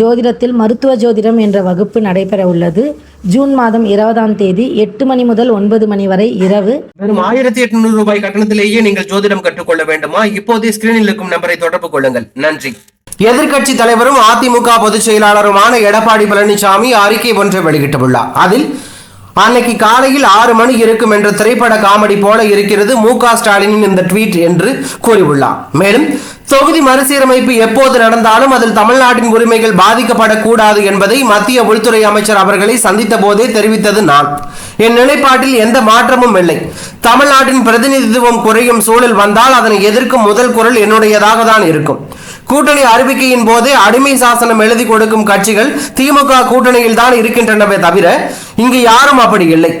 ஜோதிடத்தில் மருத்துவ ஜோதிடம் என்ற வகுப்பு நடைபெற உள்ளது ஜூன் மாதம் இருபதாம் தேதி எட்டு மணி முதல் ஒன்பது மணி வரை இரவு. வெறும் ஆயிரத்தி எட்நூறு ரூபாய் கட்டணத்திலேயே நீங்கள் ஜோதிடம் கற்றுக்கொள்ள வேண்டுமா? இப்போதே ஸ்கிரீனில் இருக்கும் நம்பரை தொடர்பு கொள்ளுங்கள். நன்றி. எதிர்க்கட்சி தலைவரும் அதிமுக பொதுச் செயலாளருமான எடப்பாடி பழனிசாமி அறிக்கை ஒன்றை வெளியிட்டுள்ளார். அதில் அன்னைக்கு காலையில் ஆறு மணி இருக்கும் என்ற திரைப்பட காமெடி போல இருக்கிறது மு க ஸ்டாலினின் இந்த ட்வீட் என்று கூறியுள்ளார். மேலும் தொகுதி மறுசீரமைப்பு எப்போது நடந்தாலும் அதில் தமிழ்நாட்டின் உரிமைகள் பாதிக்கப்படக்கூடாது என்பதை மத்திய உள்துறை அமைச்சர் அவர்களை சந்தித்த போதே தெரிவித்தது நான். என் நிலைப்பாட்டில் எந்த மாற்றமும் இல்லை. தமிழ்நாட்டின் பிரதிநிதித்துவம் குறையும் சூழல் வந்தால் அதனை எதிர்க்கும் முதல் குரல் என்னுடையதாக தான் இருக்கும். கூட்டணி அறிவிக்கையின் போது அடிமை சாசனம் எழுதி கொடுக்கும் கட்சிகள் திமுக கூட்டணியில் தான் இருக்கின்றனவே தவிர இங்கு யாரும் அப்படி இல்லை.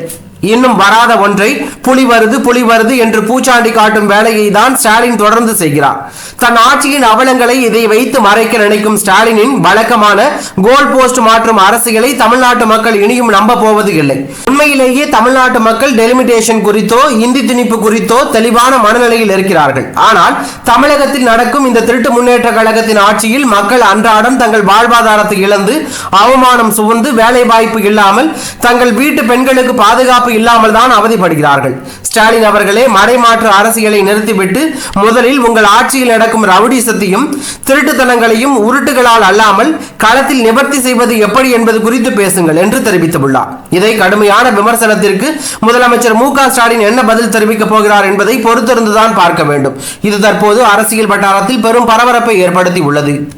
இன்னும் வராத ஒன்றை புலி வருது புலி வருது என்று பூச்சாண்டி காட்டும் வேலையை தான் ஸ்டாலின் தொடர்ந்து செய்கிறார். தன் ஆட்சியின் அவலங்களை இதை வைத்து மறைக்க நினைக்கும் ஸ்டாலினின் வழக்கமான கோல் போஸ்ட் மாற்றும் அரசியலை தமிழ்நாட்டு மக்கள் இனியும் நம்ப போவது இல்லை உண்மையிலேயே தமிழ்நாட்டு மக்கள் டெலிமிட்டேஷன் குறித்தோ இந்தி திணிப்பு குறித்தோ தெளிவான மனநிலையில் இருக்கிறார்கள். ஆனால் தமிழகத்தில் நடக்கும் இந்த திருட்டு முன்னேற்ற கழகத்தின் ஆட்சியில் மக்கள் அன்றாடம் தங்கள் வாழ்வாதாரத்தை இழந்து அவமானம் சுவந்து வேலை வாய்ப்பு இல்லாமல் தங்கள் வீட்டு பெண்களுக்கு பாதுகாப்பு இல்லாமல் தான் அவதிப்படுகிறார்கள். ஸ்டாலின் அவர்களே மடைமாற்று அரசியலை நிறுத்திவிட்டு முதலில் உங்கள் ஆட்சியில் நடக்கும் ரவுடிசத்தையும் திருட்டுத்தனங்களையும் உருட்டுகளால் அல்லாமல் களத்தில் நிவர்த்தி செய்வது எப்படி என்பது குறித்து பேசுங்கள் என்று தெரிவித்துள்ளார். இதை கடுமையான விமர்சனத்திற்கு முதலமைச்சர் மு க ஸ்டாலின் என்ன பதில் தெரிவிக்கப் போகிறார் என்பதை பொறுத்திருந்துதான் பார்க்க வேண்டும். இது தற்போது அரசியல் வட்டாரத்தில் பெரும் பரபரப்பை ஏற்படுத்தி உள்ளது